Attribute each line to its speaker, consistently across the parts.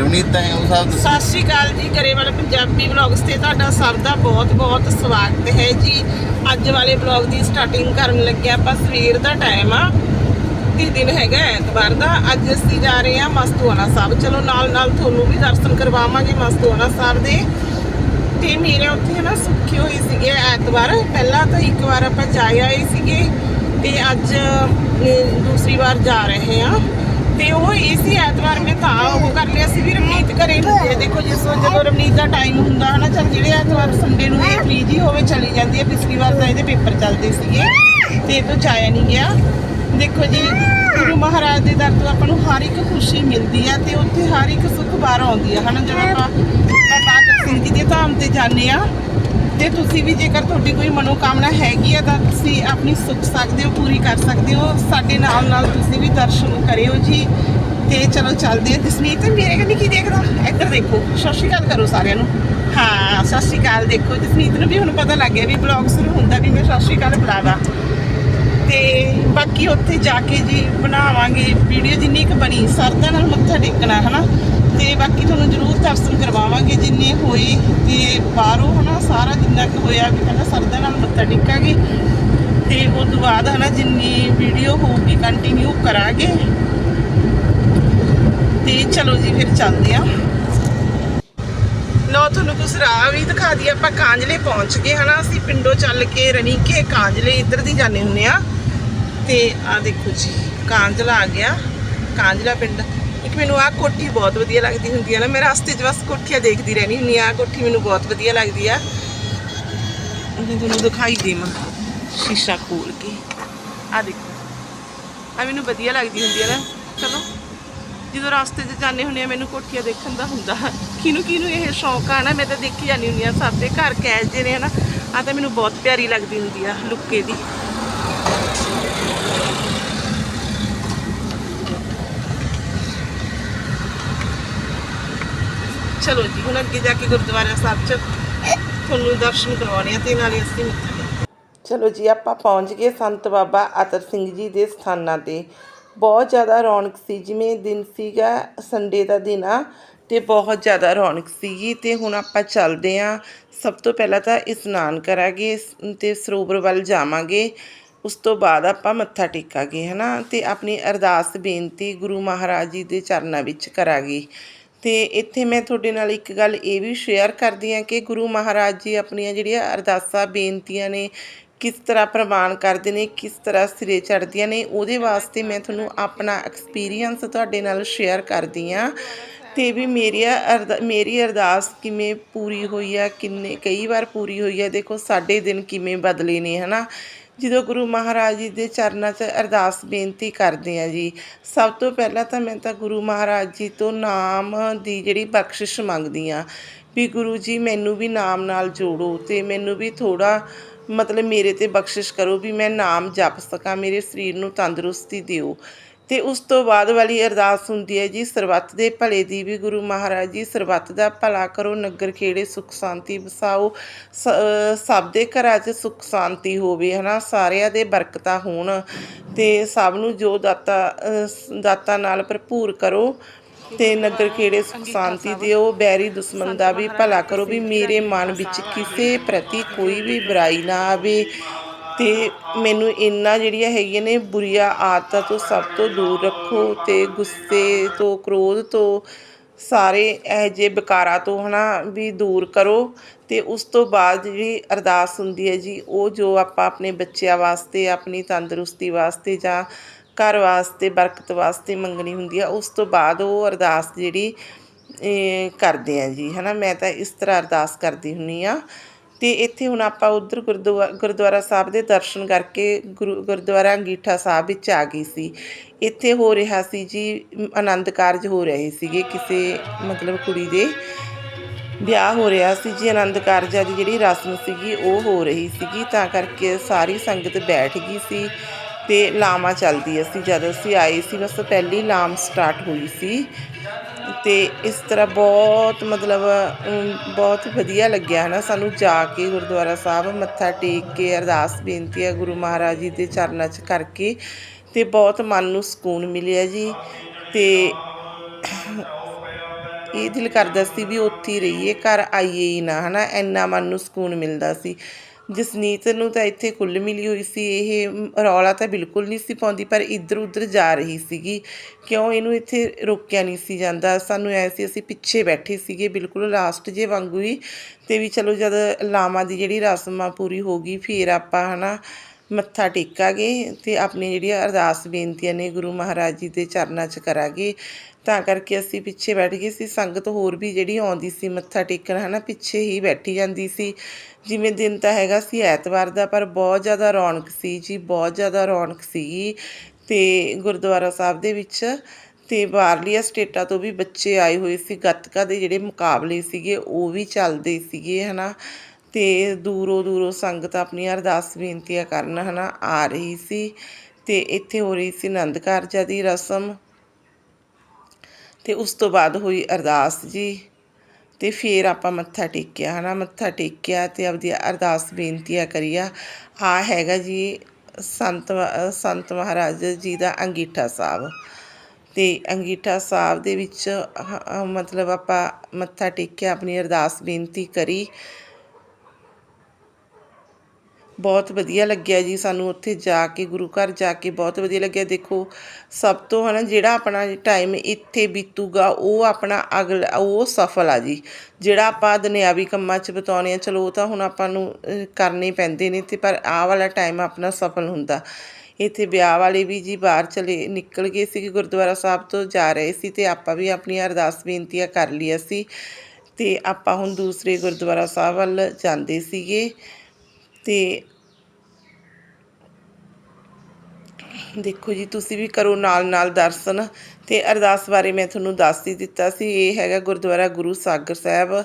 Speaker 1: ਰਵਨੀਤ ਤਾਂ ਉਹ ਸਾਹਿਬ
Speaker 2: ਸਤਿ ਸ਼੍ਰੀ ਅਕਾਲ ਜੀ ਗਰੇਵਾਲ ਪੰਜਾਬੀ ਵਲੌਗਸ ਤੇ ਤੁਹਾਡਾ ਸਭ ਦਾ ਬਹੁਤ-ਬਹੁਤ ਸਵਾਗਤ ਹੈ ਜੀ। ਅੱਜ ਵਾਲੇ ਵਲੌਗ ਦੀ ਸਟਾਰਟਿੰਗ ਕਰਨ ਲੱਗਿਆ ਆਪਾਂ ਸਵੇਰ ਦਾ ਟਾਈਮ ਆ। ਤੇ ਦਿਨ ਹੈਗਾ ਐਤਵਾਰ ਦਾ। ਅੱਜ ਅਸੀਂ ਜਾ ਰਹੇ ਹਾਂ ਮਸਤੂਆਣਾ ਸਾਹਿਬ। ਚਲੋ ਨਾਲ ਨਾਲ ਤੁਹਾਨੂੰ ਵੀ ਦਰਸ਼ਨ ਕਰਵਾਵਾਂਗੇ ਮਸਤੂਆਣਾ ਸਾਹਿਬ ਦੇ। ਤੇ ਮੇਰੇ ਉੱਥੇ ਨਾ ਸੁੱਖੇ ਹੋਏ ਸੀਗੇ ਐਤਵਾਰ। ਪਹਿਲਾਂ ਤਾਂ ਇੱਕ ਵਾਰ ਆਪਾਂ ਜਾ ਆਏ ਸੀਗੇ ਤੇ ਅੱਜ ਅਮ, ਦੂਸਰੀ ਵਾਰ ਜਾ ਰਹੇ ਹਾਂ। ਤੇ ਉਹ ਇਸੇ ਐਤਵਾਰ ਮੈਂ ਤਾਂ ਉਹ ਕਰ ਲਿਆ ਸੀ ਵੀ ਰਮਨੀਤ ਘਰੇ ਹੁੰਦੀ ਹੈ ਦੇਖੋ ਜਿਸ ਵਾਰ ਜਦੋਂ ਰਮਨੀਤ ਦਾ ਟਾਈਮ ਹੁੰਦਾ ਹਨਾ ਚਲ ਜਿਹੜੇ ਐਤਵਾਰ ਸੰਡੇ ਨੂੰ ਇਹ ਫ੍ਰੀ ਜੀ ਹੋਵੇ ਚਲੀ ਜਾਂਦੀ ਹੈ ਪਿਛਲੀ ਵਾਰ ਤਾਂ ਇਹਦੇ ਪੇਪਰ ਚੱਲਦੇ ਸੀਗੇ ਤੇ ਇਹ ਤੋਂ ਜਾਇਆ ਨਹੀਂ ਗਿਆ। ਦੇਖੋ ਜੀ ਗੁਰੂ ਮਹਾਰਾਜ ਦੇ ਦਰ ਤੋਂ ਆਪਾਂ ਨੂੰ ਹਰ ਇੱਕ ਖੁਸ਼ੀ ਮਿਲਦੀ ਆ ਤੇ ਉੱਥੇ ਹਰ ਇੱਕ ਸੁੱਖ ਬਾਹਰ ਆਉਂਦੀ ਆ। ਹਨਾ ਜਦੋਂ ਆਪਾਂ ਬਾਬਾ ਸਿੰਘ ਜੀ ਦੇ ਧਾਮ ਤੇ ਜਾਂਦੇ ਆ ਤੇ ਤੁਸੀਂ ਵੀ ਜੇਕਰ ਤੁਹਾਡੀ ਕੋਈ ਮਨੋਕਾਮਨਾ ਹੈਗੀ ਆ, ਤਾਂ ਤੁਸੀਂ ਆਪਣੀ ਸੁੱਖ ਸਕਦੇ ਹੋ, ਪੂਰੀ ਕਰ ਸਕਦੇ ਹੋ। ਸਾਡੇ ਨਾਲ ਨਾਲ ਤੁਸੀਂ ਵੀ ਦਰਸ਼ਨ ਕਰਿਓ ਜੀ। ਤੇ ਚਲੋ ਚੱਲਦੇ ਆ ਜਸਮੀਤ ਮੇਰੇ ਕੰਨੀ ਕੀ ਦੇਖਦਾ? ਇੱਧਰ ਦੇਖੋ, ਸਤਿ ਸ਼੍ਰੀ ਅਕਾਲ ਕਰੋ ਸਾਰਿਆਂ ਨੂੰ। ਹਾਂ, ਸਤਿ ਸ਼੍ਰੀ ਅਕਾਲ ਦੇਖੋ ਜਸਮੀਤ ਨੂੰ ਵੀ ਹੁਣ ਪਤਾ ਲੱਗ ਗਿਆ ਵੀ ਬਲੌਗ ਸ਼ੁਰੂ ਹੁੰਦਾ ਵੀ ਮੈਂ ਸਤਿ ਸ਼੍ਰੀ ਅਕਾਲ ਬੁਲਾਵਾ। ਤੇ ਬਾਕੀ ਉੱਥੇ ਜਾ ਕੇ ਜੀ ਬਣਾਵਾਂਗੇ। ਵੀਡੀਓ ਜਿੰਨੀ ਕੁ ਬਣੀ, ਸਰਦਾ ਨਾਲ ਮੱਥਾ ਟੇਕਣਾ, ਹਨਾ? ਤੇ ਬਾਕੀ ਤੁਹਾਨੂੰ ਜ਼ਰੂਰ ਦਰਸ਼ਨ ਕਰਵਾਵਾਂਗੇ ਜਿੰਨੇ ਹੋਏ ਤੇ ਬਾਹਰੋਂ ਹਨਾ ਸਾਰਾ ਜਿੰਨਾ ਕੁ ਹੋਇਆ ਵੀ ਪਹਿਲਾਂ ਸਰਦਾ ਨਾਲ ਮੱਥਾ ਟੇਕਾਂਗੇ। ਤੇ ਉਸ ਤੋਂ ਬਾਅਦ ਹਨਾ ਜਿੰਨੀ ਵੀਡੀਓ ਹੋਊਗੀ ਕੰਟੀਨਿਊ ਕਰਾਂਗੇ। ਤੇ ਚਲੋ ਜੀ ਫਿਰ ਚੱਲਦੇ ਆ ਲੋ ਤੁਹਾਨੂੰ ਕੁਛ ਰਾਹ ਵੀ ਦਿਖਾ ਦਈਏ, ਆਪਾਂ ਕਾਂਜਲੇ ਪਹੁੰਚ ਗਏ ਹਨਾ, ਅਸੀਂ ਪਿੰਡੋਂ ਚੱਲ ਕੇ ਰਣੀਕੇ ਕਾਂਜਲੇ ਇੱਧਰ ਦੀ ਜਾਂਦੇ ਹੁੰਨੇ ਆ ਤੇ ਆ ਦੇਖੋ ਜੀ, ਕਾਂਜਲਾ ਆ ਗਿਆ, ਕਾਂਜਲਾ ਪਿੰਡ। ਮੈਨੂੰ ਆਹ ਕੋਠੀ ਬਹੁਤ ਵਧੀਆ ਲੱਗਦੀ ਹੁੰਦੀ ਹੈ ਨਾ। ਮੈਂ ਰਸਤੇ 'ਚ ਬਸ ਕੋਠੀਆਂ ਦੇਖਦੀ ਰਹਿਣੀ ਹੁੰਨੀ ਆ। ਕੋਠੀ ਮੈਨੂੰ ਬਹੁਤ ਵਧੀਆ ਲੱਗਦੀ ਆ। ਮੈਂ ਤੁਹਾਨੂੰ ਦਿਖਾਈ ਦੇਵਾਂ। ਸ਼ੀਸ਼ਾ ਖੋਲ ਕੇ। ਆ ਦੇਖੋ। ਆ ਮੈਨੂੰ ਵਧੀਆ ਲੱਗਦੀ ਹੁੰਦੀ ਹੈ ਨਾ। ਚਲੋ, ਜਦੋਂ ਰਸਤੇ 'ਚ ਜਾਂਦੇ ਹੁੰਦੇ ਆ, ਮੈਨੂੰ ਕੋਠੀਆਂ ਦੇਖਣ ਦਾ ਹੁੰਦਾ। ਕਿਹਨੂੰ ਕਿਹਨੂੰ ਇਹ ਸ਼ੌਂਕ ਆ ਨਾ, ਮੈਂ ਤਾਂ ਦੇਖੀ ਜਾਂਦੀ ਹੁੰਦੀ ਆ। ਸਭ ਦੇ ਘਰ ਕੈਜ ਜੇ ਨੇ ਹਨਾ। ਆ ਤਾਂ ਮੈਨੂੰ ਬਹੁਤ ਪਿਆਰੀ ਲੱਗਦੀ ਹੁੰਦੀ ਆ, ਲੁੱਕੇ ਦੀ। ਚਲੋ ਜੀ, ਹੁਣ ਅੱਗੇ ਜਾ ਕੇ ਗੁਰਦੁਆਰਾ ਸਾਹਿਬ 'ਚ ਤੁਹਾਨੂੰ ਦਰਸ਼ਨ ਕਰਵਾਉਣੇ ਆ ਤੇ ਨਾਲੇ ਅਸੀਂ ਮੱਥਾ ਚਲੋ ਜੀ, ਆਪਾਂ ਪਹੁੰਚ ਗਏ ਸੰਤ ਬਾਬਾ ਅਤਰ ਸਿੰਘ ਜੀ ਦੇ ਸਥਾਨਾਂ ਤੇ। ਬਹੁਤ ਜ਼ਿਆਦਾ ਰੌਣਕ ਸੀ, ਜਿਵੇਂ ਦਿਨ ਸੀਗਾ, ਸੰਡੇ ਦਾ ਦਿਨ ਆ, ਤੇ ਬਹੁਤ ਜ਼ਿਆਦਾ ਰੌਣਕ ਸੀਗੀ ਤੇ ਹੁਣ ਆਪਾਂ ਚੱਲਦੇ ਆਂ ਸਭ ਤੋਂ ਪਹਿਲਾਂ ਤਾਂ ਇਸ਼ਨਾਨ ਕਰਾਂਗੇ ਸ- ਤੇ ਸਰੋਵਰ ਵੱਲ ਜਾਵਾਂਗੇ। ਉਸ ਤੋਂ ਬਾਅਦ ਆਪਾਂ ਮੱਥਾ ਟੇਕਾਂਗੇ, ਹਨਾ? ਤੇ ਆਪਣੀ ਅਰਦਾਸ ਬੇਨਤੀ ਗੁਰੂ ਮਹਾਰਾਜ ਜੀ ਦੇ ਚਰਨਾਂ ਵਿੱਚ ਕਰਾਂਗੇ। ਤੇ ਇੱਥੇ ਮੈਂ ਤੁਹਾਡੇ ਨਾਲ ਇੱਕ ਗੱਲ ਇਹ ਵੀ ਸ਼ੇਅਰ ਕਰਦੀ ਹਾਂ ਕਿ ਗੁਰੂ ਮਹਾਰਾਜ ਜੀ ਆਪਣੀਆਂ ਜਿਹੜੀਆਂ ਅਰਦਾਸਾਂ, ਬੇਨਤੀਆਂ ਨੇ ਕਿਸ ਤਰ੍ਹਾਂ ਪ੍ਰਵਾਨ ਕਰਦੇ ਨੇ, ਕਿਸ ਤਰ੍ਹਾਂ ਸਿਰੇ ਚੜ੍ਹਦੀਆਂ ਨੇ, ਉਹਦੇ ਵਾਸਤੇ ਮੈਂ ਤੁਹਾਨੂੰ ਆਪਣਾ ਐਕਸਪੀਰੀਅੰਸ ਤੁਹਾਡੇ ਨਾਲ ਸ਼ੇਅਰ ਕਰਦੀ ਹਾਂ। ਤੇ ਵੀ ਮੇਰੀ ਅਰਦਾ, ਮੇਰੀ ਅਰਦਾਸ ਕਿਵੇਂ ਪੂਰੀ ਹੋਈ ਆ, ਕਿੰਨੇ, ਕਈ ਵਾਰ ਪੂਰੀ ਹੋਈ ਆ, ਦੇਖੋ ਸਾਡੇ ਦਿਨ ਕਿਵੇਂ ਬਦਲੇ ਨੇ, ਹਨਾ? ਜਦੋਂ ਗੁਰੂ ਮਹਾਰਾਜ ਜੀ ਦੇ ਚਰਨਾਂ 'ਚ ਅਰਦਾਸ ਬੇਨਤੀ ਕਰਦੇ ਹਾਂ ਜੀ, ਸਭ ਤੋਂ ਪਹਿਲਾਂ ਤਾਂ ਮੈਂ ਤਾਂ ਗੁਰੂ ਮਹਾਰਾਜ ਜੀ ਤੋਂ ਨਾਮ ਦੀ ਜਿਹੜੀ ਬਖਸ਼ਿਸ਼ ਮੰਗਦੀ ਹਾਂ ਵੀ ਗੁਰੂ ਜੀ ਮੈਨੂੰ ਵੀ ਨਾਮ ਨਾਲ ਜੋੜੋ ਤੇ ਮੈਨੂੰ ਵੀ ਥੋੜਾ ਮਤਲਬ ਮੇਰੇ ਤੇ ਬਖਸ਼ਿਸ਼ ਕਰੋ ਵੀ ਮੈਂ ਨਾਮ ਜਪ ਸਕਾਂ, ਮੇਰੇ ਸਰੀਰ ਨੂੰ ਤੰਦਰੁਸਤੀ ਦਿਓ। ਤੇ ਉਸ ਤੋਂ ਬਾਅਦ ਵਾਲੀ ਅਰਦਾਸ ਹੁੰਦੀ ਹੈ ਜੀ ਸਰਬੱਤ ਦੇ ਭਲੇ ਦੀ ਵੀ ਗੁਰੂ ਮਹਾਰਾਜ ਜੀ ਸਰਬੱਤ ਦਾ ਭਲਾ ਕਰੋ ਨਗਰ ਖੇੜੇ ਸੁਖ ਸ਼ਾਂਤੀ ਵਸਾਓ ਸਭ ਦੇ ਘਰਾਂ 'ਚ ਸੁਖ ਸ਼ਾਂਤੀ ਹੋਵੇ ਹਨਾ ਸਾਰਿਆਂ ਦੇ ਬਰਕਤਾਂ ਹੋਣ ਤੇ ਸਭ ਨੂੰ ਜੋ ਦਾਤਾ ਦਾਤਾ ਨਾਲ ਭਰਪੂਰ ਕਰੋ ਤੇ ਨਗਰ ਖੇੜੇ ਸੁਖ ਸ਼ਾਂਤੀ ਦਿਓ ਬੈਰੀ ਦੁਸ਼ਮਣ ਦਾ ਵੀ ਭਲਾ ਕਰੋ ਵੀ ਮੇਰੇ ਮਨ ਵਿੱਚ ਕਿਸੇ ਪ੍ਰਤੀ ਕੋਈ ਵੀ ਬੁਰਾਈ ਨਾ ਆਵੇ। ਅਤੇ ਮੈਨੂੰ ਇੰਨਾ ਜਿਹੜੀਆਂ ਹੈਗੀਆਂ ਨੇ ਬੁਰੀਆਂ ਆਦਤਾਂ ਤੋਂ ਸਭ ਤੋਂ ਦੂਰ ਰੱਖੋ ਅਤੇ ਗੁੱਸੇ ਤੋਂ, ਕ੍ਰੋਧ ਤੋਂ ਸਾਰੇ ਇਹੋ ਜਿਹੇ ਵਿਕਾਰਾਂ ਤੋਂ ਹਨਾ ਵੀ ਦੂਰ ਕਰੋ ਅਤੇ ਉਸ ਤੋਂ ਬਾਅਦ ਜਿਹੜੀ ਅਰਦਾਸ ਹੁੰਦੀ ਹੈ ਜੀ, ਉਹ ਜੋ ਆਪਾਂ ਆਪਣੇ ਬੱਚਿਆਂ ਵਾਸਤੇ, ਆਪਣੀ ਤੰਦਰੁਸਤੀ ਵਾਸਤੇ ਜਾਂ ਘਰ ਵਾਸਤੇ, ਬਰਕਤ ਵਾਸਤੇ ਮੰਗਣੀ ਹੁੰਦੀ ਆ, ਉਸ ਤੋਂ ਬਾਅਦ ਉਹ ਅਰਦਾਸ ਜਿਹੜੀ ਕਰਦੇ ਆ ਜੀ, ਹਨਾ ਮੈਂ ਤਾਂ ਇਸ ਤਰ੍ਹਾਂ ਅਰਦਾਸ ਕਰਦੀ ਹੁੰਨੀ ਆ। ਅਤੇ ਇੱਥੇ ਹੁਣ ਆਪਾਂ ਉੱਧਰ ਗੁਰਦੁਆ, ਗੁਰਦੁਆਰਾ ਸਾਹਿਬ ਦੇ ਦਰਸ਼ਨ ਕਰਕੇ ਗੁਰੂ, ਗੁਰਦੁਆਰਾ ਅੰਗੀਠਾ ਸਾਹਿਬ ਵਿੱਚ ਆ ਗਈ ਸੀ। ਇੱਥੇ ਹੋ ਰਿਹਾ ਸੀ ਜੀ ਆਨੰਦ ਕਾਰਜ ਹੋ ਰਹੇ ਸੀਗੇ। ਕਿਸੇ ਮਤਲਬ ਕੁੜੀ ਦੇ ਵਿਆਹ ਹੋ ਰਿਹਾ ਸੀ ਜੀ, ਆਨੰਦ ਕਾਰਜਾਂ ਦੀ ਜਿਹੜੀ ਰਸਮ ਸੀਗੀ, ਉਹ ਹੋ ਰਹੀ ਸੀਗੀ। ਤਾਂ ਕਰਕੇ ਸਾਰੀ ਸੰਗਤ ਬੈਠ ਗਈ ਸੀ ਤੇ ਲਾਵਾਂ ਚੱਲਦੀ ਅਸੀਂ। ਜਦ ਅਸੀਂ ਆਏ ਸੀ, ਬਸ ਪਹਿਲੀ ਲਾਮ ਸਟਾਰਟ ਹੋਈ ਸੀ। ਅਤੇ ਇਸ ਤਰ੍ਹਾਂ ਬਹੁਤ ਮਤਲਬ ਬਹੁਤ ਵਧੀਆ ਲੱਗਿਆ ਹੈ ਨਾ ਸਾਨੂੰ ਜਾ ਕੇ ਗੁਰਦੁਆਰਾ ਸਾਹਿਬ, ਮੱਥਾ ਟੇਕ ਕੇ ਅਰਦਾਸ ਬੇਨਤੀ ਬੇਨਤੀਆਂ ਗੁਰੂ ਮਹਾਰਾਜ ਜੀ ਦੇ ਚਰਨਾਂ 'ਚ ਕਰਕੇ ਅਤੇ ਬਹੁਤ ਮਨ ਨੂੰ ਸਕੂਨ ਮਿਲਿਆ ਜੀ ਅਤੇ ਇਹ ਦਿਲ ਕਰਦਾ ਸੀ ਵੀ ਉੱਥੇ ਹੀ ਰਹੀਏ, ਘਰ ਆਈਏ ਹੀ ਨਾ ਹੈ ਨਾ ਇੰਨਾ ਮਨ ਨੂੰ ਸਕੂਨ ਮਿਲਦਾ ਸੀ। ਜਸਨੀਤ ਨੂੰ ਤਾਂ ਇੱਥੇ ਕੁੱਲ ਮਿਲੀ ਹੋਈ ਸੀ, ਇਹ ਰੌਲਾ ਤਾਂ ਬਿਲਕੁਲ ਨਹੀਂ ਸੀ ਪਾਉਂਦੀ, ਪਰ ਇੱਧਰ ਉੱਧਰ ਜਾ ਰਹੀ ਸੀਗੀ। ਕਿਉਂ ਇਹਨੂੰ ਇੱਥੇ ਰੋਕਿਆ ਨਹੀਂ ਸੀ ਜਾਂਦਾ? ਸਾਨੂੰ ਐ ਸੀ, ਅਸੀਂ ਪਿੱਛੇ ਬੈਠੇ ਸੀਗੇ, ਬਿਲਕੁਲ ਲਾਸਟ ਜੇ ਵਾਂਗੂ ਹੀ। ਤੇ ਵੀ ਚਲੋ ਜਦ ਲਾਵਾਂ ਦੀ ਜਿਹੜੀ ਰਸਮ ਆ ਪੂਰੀ ਹੋ ਗਈ, ਫਿਰ ਆਪਾਂ ਹਨਾ ਮੱਥਾ ਟੇਕਾਂਗੇ ਤੇ ਆਪਣੀ ਜਿਹੜੀਆਂ ਅਰਦਾਸ ਬੇਨਤੀਆਂ ਨੇ ਗੁਰੂ ਮਹਾਰਾਜ ਜੀ ਦੇ ਚਰਨਾਂ 'ਚ ਕਰਾਂਗੇ। ਤਾਂ ਕਰਕੇ ਅਸੀਂ ਪਿੱਛੇ ਬੈਠ ਗਏ ਸੀ। ਸੰਗਤ ਹੋਰ ਵੀ ਜਿਹੜੀ ਆਉਂਦੀ ਸੀ ਮੱਥਾ ਟੇਕਣ, ਹਨਾ, ਪਿੱਛੇ ਹੀ ਬੈਠੀ ਜਾਂਦੀ ਸੀ। ਜਿਵੇਂ ਦਿਨ ਤਾਂ ਹੈਗਾ ਸੀ ਐਤਵਾਰ ਦਾ, ਪਰ ਬਹੁਤ ਜ਼ਿਆਦਾ ਰੌਣਕ ਸੀ ਜੀ, ਬਹੁਤ ਜ਼ਿਆਦਾ ਰੌਣਕ ਸੀ। ਤੇ ਗੁਰਦੁਆਰਾ ਸਾਹਿਬ ਦੇ ਵਿੱਚ ਤੇ ਬਾਹਰਲੀਆਂ ਸਟੇਟਾਂ ਤੋਂ ਵੀ ਬੱਚੇ ਆਏ ਹੋਏ ਸੀ। ਗੱਤਕਾ ਦੇ ਜਿਹੜੇ ਮੁਕਾਬਲੇ ਸੀਗੇ, ਉਹ ਵੀ ਚੱਲਦੇ ਸੀਗੇ, ਹਨਾ। ਤੇ ਦੂਰੋਂ ਦੂਰੋਂ ਸੰਗਤ ਆਪਣੀਆਂ ਅਰਦਾਸ ਬੇਨਤੀਆਂ ਕਰਨ ਹਨਾ, ਆ ਰਹੀ ਸੀ ਤੇ ਇੱਥੇ ਹੋ ਰਹੀ ਸੀ ਆਨੰਦ ਕਾਰਜਾਂ ਦੀ ਰਸਮ। ਤੇ ਉਸ ਤੋਂ ਬਾਅਦ ਹੋਈ ਅਰਦਾਸ ਜੀ ਤੇ ਫਿਰ ਆਪਾਂ ਮੱਥਾ ਟੇਕਿਆ ਹਨਾ, ਮੱਥਾ ਟੇਕਿਆ ਤੇ ਆਪਦੀ ਅਰਦਾਸ ਬੇਨਤੀਆਂ ਕਰੀਆ। ਆ ਹੈਗਾ ਜੀ ਸੰਤ ਸੰਤ ਮਹਾਰਾਜ ਜੀ ਦਾ ਅੰਗੀਠਾ ਸਾਹਿਬ। ਤੇ ਅੰਗੀਠਾ ਸਾਹਿਬ ਦੇ ਵਿੱਚ ਮਤਲਬ ਆਪਾਂ ਮੱਥਾ ਟੇਕਿਆ, ਆਪਣੀ ਅਰਦਾਸ ਬੇਨਤੀ ਕਰੀ। ਬਹੁਤ ਵਧੀਆ ਲੱਗਿਆ ਜੀ ਸਾਨੂੰ ਉੱਥੇ ਜਾ ਕੇ, ਗੁਰੂ ਘਰ ਜਾ ਕੇ ਬਹੁਤ ਵਧੀਆ ਲੱਗਿਆ। ਦੇਖੋ, ਸਭ ਤੋਂ ਹਨਾ, ਜਿਹੜਾ ਆਪਣਾ ਟਾਈਮ ਇੱਥੇ ਬੀਤੂਗਾ, ਉਹ ਆਪਣਾ ਅਗਲਾ, ਉਹ ਸਫਲ ਆ ਜੀ। ਜਿਹੜਾ ਆਪਾਂ ਦੁਨਿਆਵੀ ਕੰਮਾਂ 'ਚ ਬਿਤਾਉਂਦੇ ਆ, ਚਲੋ ਉਹ ਤਾਂ ਹੁਣ ਆਪਾਂ ਨੂੰ ਕਰਨੇ ਪੈਂਦੇ ਨੇ ਤੇ ਪਰ ਆਹ ਵਾਲਾ ਟਾਈਮ ਆਪਣਾ ਸਫਲ ਹੁੰਦਾ। ਇੱਥੇ ਵਿਆਹ ਵਾਲੇ ਵੀ ਜੀ ਬਾਹਰ ਚਲੇ, ਨਿਕਲ ਗਏ ਸੀ ਗੁਰਦੁਆਰਾ ਸਾਹਿਬ ਤੋਂ, ਜਾ ਰਹੇ ਸੀ ਤੇ ਆਪਾਂ ਵੀ ਆਪਣੀਆਂ ਅਰਦਾਸ ਬੇਨਤੀਆਂ ਕਰ ਲਈਆਂ ਸੀ। ਤੇ ਆਪਾਂ ਹੁਣ ਦੂਸਰੇ ਗੁਰਦੁਆਰਾ ਸਾਹਿਬ ਵੱਲ ਜਾਂਦੇ ਸੀਗੇ। ਤੇ ਦੇਖੋ ਜੀ, ਤੁਸੀਂ ਵੀ ਕਰੋ ਨਾਲ ਨਾਲ ਦਰਸ਼ਨ ਅਤੇ ਅਰਦਾਸ ਬਾਰੇ ਮੈਂ ਤੁਹਾਨੂੰ ਦੱਸ ਹੀ ਦਿੱਤਾ ਸੀ। ਇਹ ਹੈਗਾ ਗੁਰਦੁਆਰਾ ਗੁਰੂ ਸਾਗਰ ਸਾਹਿਬ।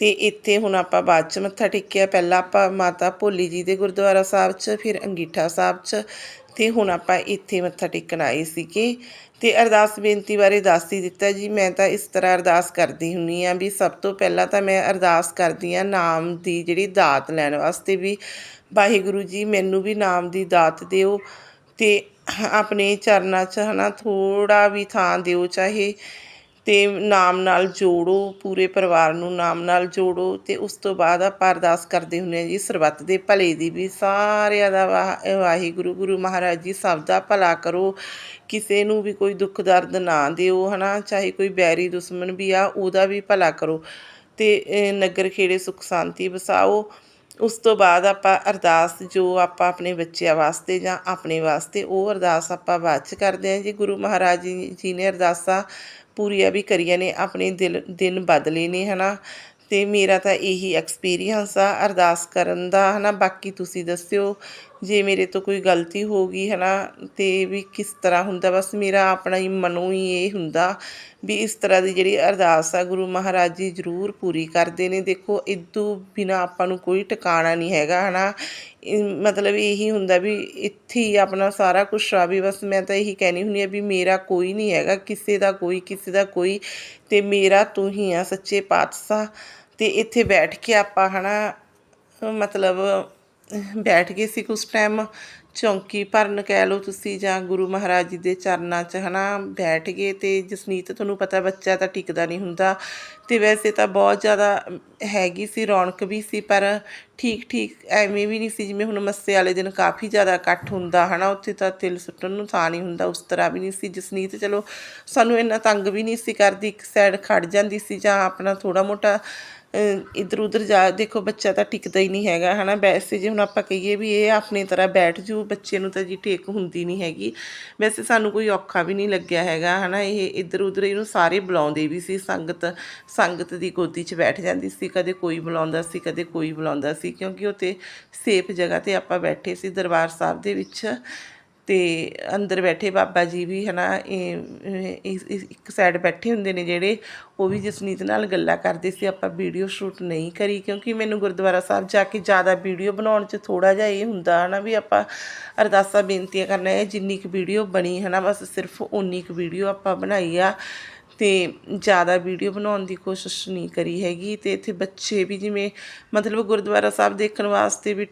Speaker 2: ਤੇ ਇੱਥੇ ਹੁਣ ਆਪਾਂ ਬਾਅਦ ਚ ਮੱਥਾ ਟੇਕਿਆ। ਪਹਿਲਾਂ ਆਪਾਂ ਮਾਤਾ ਭੋਲੀ ਜੀ ਦੇ ਗੁਰਦੁਆਰਾ ਸਾਹਿਬ 'ਚ, ਫਿਰ ਅੰਗੀਠਾ ਸਾਹਿਬ 'ਚ ਤੇ ਹੁਣ ਆਪਾਂ ਇੱਥੇ ਮੱਥਾ ਟੇਕਣ ਆਏ ਸੀਗੇ। ਤੇ ਅਰਦਾਸ ਬੇਨਤੀ ਬਾਰੇ ਦੱਸ ਹੀ ਦਿੱਤਾ ਜੀ। ਮੈਂ ਤਾਂ ਇਸ ਤਰ੍ਹਾਂ ਅਰਦਾਸ ਕਰਦੀ ਹੁੰਨੀ ਆ ਵੀ ਸਭ ਤੋਂ ਪਹਿਲਾਂ ਤਾਂ ਮੈਂ ਅਰਦਾਸ ਕਰਦੀ ਆ ਨਾਮ ਦੀ ਜਿਹੜੀ ਦਾਤ ਲੈਣ ਵਾਸਤੇ ਵੀ। ਵਾਹਿਗੁਰੂ ਜੀ, ਮੈਨੂੰ ਵੀ ਨਾਮ ਦੀ ਦਾਤ ਦਿਓ ਤੇ ਆਪਣੇ ਚਰਨਾਂ 'ਚ ਹਨਾ ਥੋੜਾ ਵੀ ਥਾਂ ਦਿਓ, ਚਾਹੇ ਅਤੇ ਨਾਮ ਨਾਲ ਜੋੜੋ, ਪੂਰੇ ਪਰਿਵਾਰ ਨੂੰ ਨਾਮ ਨਾਲ ਜੋੜੋ ਅਤੇ ਉਸ ਤੋਂ ਬਾਅਦ ਆਪਾਂ ਅਰਦਾਸ ਕਰਦੇ ਹੁੰਦੇ ਹਾਂ ਜੀ, ਸਰਬੱਤ ਦੇ ਭਲੇ ਦੀ ਵੀ ਸਾਰਿਆਂ ਦਾ ਵਾਹ- ਵਾਹਿਗੁਰੂ, ਗੁਰੂ ਮਹਾਰਾਜ ਜੀ ਸਭ ਦਾ ਭਲਾ ਕਰੋ। ਕਿਸੇ ਨੂੰ ਵੀ ਕੋਈ ਦੁੱਖ ਦਰਦ ਨਾ ਦਿਓ, ਹਨਾ? ਚਾਹੇ ਕੋਈ ਬੈਰੀ ਦੁਸ਼ਮਣ ਵੀ ਆ, ਉਹਦਾ ਵੀ ਭਲਾ ਕਰੋ ਅਤੇ ਨਗਰ ਖੇੜੇ ਸੁਖ ਸ਼ਾਂਤੀ ਵਸਾਓ। ਉਸ ਤੋਂ ਬਾਅਦ ਆਪਾਂ ਅਰਦਾਸ ਜੋ ਆਪਾਂ ਆਪਣੇ ਬੱਚਿਆਂ ਵਾਸਤੇ ਜਾਂ ਆਪਣੇ ਵਾਸਤੇ ਉਹ ਅਰਦਾਸ ਆਪਾਂ ਬਾਅਦ ਚ ਕਰਦੇ ਹਾਂ ਜੀ। ਗੁਰੂ ਮਹਾਰਾਜ ਜੀ ਜੀ ਨੇ ਅਰਦਾਸਾਂ ਪੂਰੀਆਂ ਵੀ ਕਰੀਆਂ ਨੇ, ਆਪਣੇ ਦਿਲ, ਦਿਨ ਬਦਲੇ ਨੇ, ਹਨਾ? ਤੇ ਮੇਰਾ ਤਾਂ ਇਹੀ ਐਕਸਪੀਰੀਅੰਸ ਆ ਅਰਦਾਸ ਕਰਨ ਦਾ, ਹਨਾ? ਬਾਕੀ ਤੁਸੀਂ ਦੱਸਿਓ ਜੇ ਮੇਰੇ ਤੋਂ ਕੋਈ ਗਲਤੀ ਹੋ ਗਈ ਹੈ ਨਾ ਤੇ ਵੀ ਕਿਸ ਤਰ੍ਹਾਂ ਹੁੰਦਾ? ਬਸ ਮੇਰਾ ਆਪਣਾ ਹੀ ਮਨੋਂ ਹੀ ਇਹ ਹੁੰਦਾ ਵੀ ਇਸ ਤਰ੍ਹਾਂ ਦੀ ਜਿਹੜੀ ਅਰਦਾਸ ਆ, ਗੁਰੂ ਮਹਾਰਾਜ ਜੀ ਜ਼ਰੂਰ ਪੂਰੀ ਕਰਦੇ ਨੇ। ਦੇਖੋ ਇਦੋਂ ਬਿਨਾ ਆਪਾਂ ਨੂੰ ਕੋਈ ਟਿਕਾਣਾ ਨਹੀਂ ਹੈਗਾ, ਹਨਾ। ਇਹ ਮਤਲਬ ਇਹੀ ਹੁੰਦਾ ਵੀ ਇੱਥੇ ਹੀ ਆਪਣਾ ਸਾਰਾ ਕੁਝ ਆ ਵੀ ਬਸ ਮੈਂ ਤਾਂ ਇਹੀ ਕਹਿਣੀ ਹੁੰਦੀ ਆ ਵੀ ਮੇਰਾ ਕੋਈ ਨਹੀਂ ਹੈਗਾ, ਕਿਸੇ ਦਾ ਕੋਈ, ਕਿਸੇ ਦਾ ਕੋਈ, ਤੇ ਮੇਰਾ ਤੂੰ ਹੀ ਆ, ਸੱਚੇ ਪਾਤਸ਼ਾਹ। ਤੇ ਇੱਥੇ ਬੈਠ ਕੇ ਆਪਾਂ, ਹਨਾ, ਮਤਲਬ ਬੈਠ ਗਏ ਸੀ ਕੁਛ ਟਾਈਮ ਚੌਂਕੀ ਭਰਨ ਕਹਿ ਲਓ ਤੁਸੀਂ ਜਾਂ ਗੁਰੂ ਮਹਾਰਾਜ ਜੀ ਦੇ ਚਰਨਾਂ 'ਚ ਹਨਾ, ਬੈਠ ਗਏ ਤੇ ਜਸਨੀਤ ਤੁਹਾਨੂੰ ਪਤਾ ਬੱਚਾ ਤਾਂ ਟਿਕਦਾ ਨਹੀਂ ਹੁੰਦਾ ਤੇ ਵੈਸੇ ਤਾਂ ਬਹੁਤ ਜ਼ਿਆਦਾ ਹੈਗੀ ਸੀ, ਰੌਣਕ ਵੀ ਸੀ, ਪਰ ਠੀਕ ਠੀਕ ਐਵੇਂ ਵੀ ਨਹੀਂ ਸੀ ਜਿਵੇਂ ਹੁਣ ਮੱਸੇ ਵਾਲੇ ਦਿਨ ਕਾਫੀ ਜ਼ਿਆਦਾ ਇਕੱਠ ਹੁੰਦਾ ਹਨਾ, ਉੱਥੇ ਤਾਂ ਤਿਲ ਸੁੱਟਣ ਨੂੰ ਥਾਂ ਨਹੀਂ ਹੁੰਦਾ, ਉਸ ਤਰ੍ਹਾਂ ਵੀ ਨਹੀਂ ਸੀ। ਜਸਨੀਤ ਚਲੋ ਸਾਨੂੰ ਇੰਨਾ ਤੰਗ ਵੀ ਨਹੀਂ ਸੀ ਕਰਦੀ, ਇੱਕ ਸਾਈਡ ਖੜ ਜਾਂਦੀ ਸੀ ਜਾਂ ਆਪਣਾ ਥੋੜਾ ਮੋਟਾ ਇੱਧਰ ਉੱਧਰ ਜਾ, ਦੇਖੋ ਬੱਚਾ ਤਾਂ ਟਿਕਦਾ ਹੀ ਨਹੀਂ ਹੈਗਾ ਹੈ ਨਾ ਵੈਸੇ ਜੇ ਹੁਣ ਆਪਾਂ ਕਹੀਏ ਵੀ ਇਹ ਆਪਣੀ ਤਰ੍ਹਾਂ ਬੈਠ ਜੂ ਬੱਚੇ ਨੂੰ ਤਾਂ ਜੀ ਟੇਕ ਹੁੰਦੀ ਨਹੀਂ ਹੈਗੀ। ਵੈਸੇ ਸਾਨੂੰ ਕੋਈ ਔਖਾ ਵੀ ਨਹੀਂ ਲੱਗਿਆ ਹੈਗਾ ਹੈ ਨਾ ਇਹ ਇੱਧਰ ਉੱਧਰ ਇਹਨੂੰ ਸਾਰੇ ਬੁਲਾਉਂਦੇ ਵੀ ਸੀ, ਸੰਗਤ ਸੰਗਤ ਦੀ ਗੋਦੀ 'ਚ ਬੈਠ ਜਾਂਦੀ ਸੀ, ਕਦੇ ਕੋਈ ਬੁਲਾਉਂਦਾ ਸੀ, ਕਦੇ ਕੋਈ ਬੁਲਾਉਂਦਾ ਸੀ, ਕਿਉਂਕਿ ਉੱਥੇ ਸੇਫ ਜਗ੍ਹਾ ਤੇ ਆਪਾਂ ਬੈਠੇ ਸੀ ਦਰਬਾਰ ਸਾਹਿਬ ਦੇ ਵਿੱਚ। ਅਤੇ ਅੰਦਰ ਬੈਠੇ ਬਾਬਾ ਜੀ ਵੀ ਹੈ ਨਾ ਇਹ- ਇੱਕ ਸਾਈਡ ਬੈਠੇ ਹੁੰਦੇ ਨੇ ਜਿਹੜੇ, ਉਹ ਵੀ ਜਸਨੀਤ ਨਾਲ ਗੱਲਾਂ ਕਰਦੇ ਸੀ, ਆਪਾਂ ਵੀਡੀਓ ਸ਼ੂਟ ਨਹੀਂ ਕਰੀ, ਕਿਉਂਕਿ ਮੈਨੂੰ ਗੁਰਦੁਆਰਾ ਸਾਹਿਬ ਜਾ ਕੇ ਜ਼ਿਆਦਾ ਵੀਡੀਓ ਬਣਾਉਣ 'ਚ ਥੋੜਾ ਜਿਹਾ ਇਹ ਹੁੰਦਾ ਹਨਾ ਵੀ ਆਪਾਂ ਅਰਦਾਸਾਂ, ਬੇਨਤੀਆਂ ਕਰਨਾ ਹੈ ਜਿੰਨੀ ਕੁ ਵੀਡੀਓ ਬਣੀ ਹਨਾ, ਬਸ ਸਿਰਫ ਉਨੀ ਕੁ ਵੀਡੀਓ ਆਪਾਂ ਬਣਾਈ ਆ। ਤੇ ਜ਼ਿਆਦਾ ਵੀਡੀਓ ਬਣਾਉਣ ਦੀ ਕੋਸ਼ਿਸ਼ ਨਹੀਂ ਕਰੀ ਹੈਗੀ, ਤੇ ਇੱਥੇ ਬੱਚੇ ਵੀ ਜਿਵੇਂ ਮਤਲਬ ਗੁਰਦੁਆਰਾ ਸਾਹਿਬ ਦੇਖਣ ਵਾਸਤੇ ਵੀ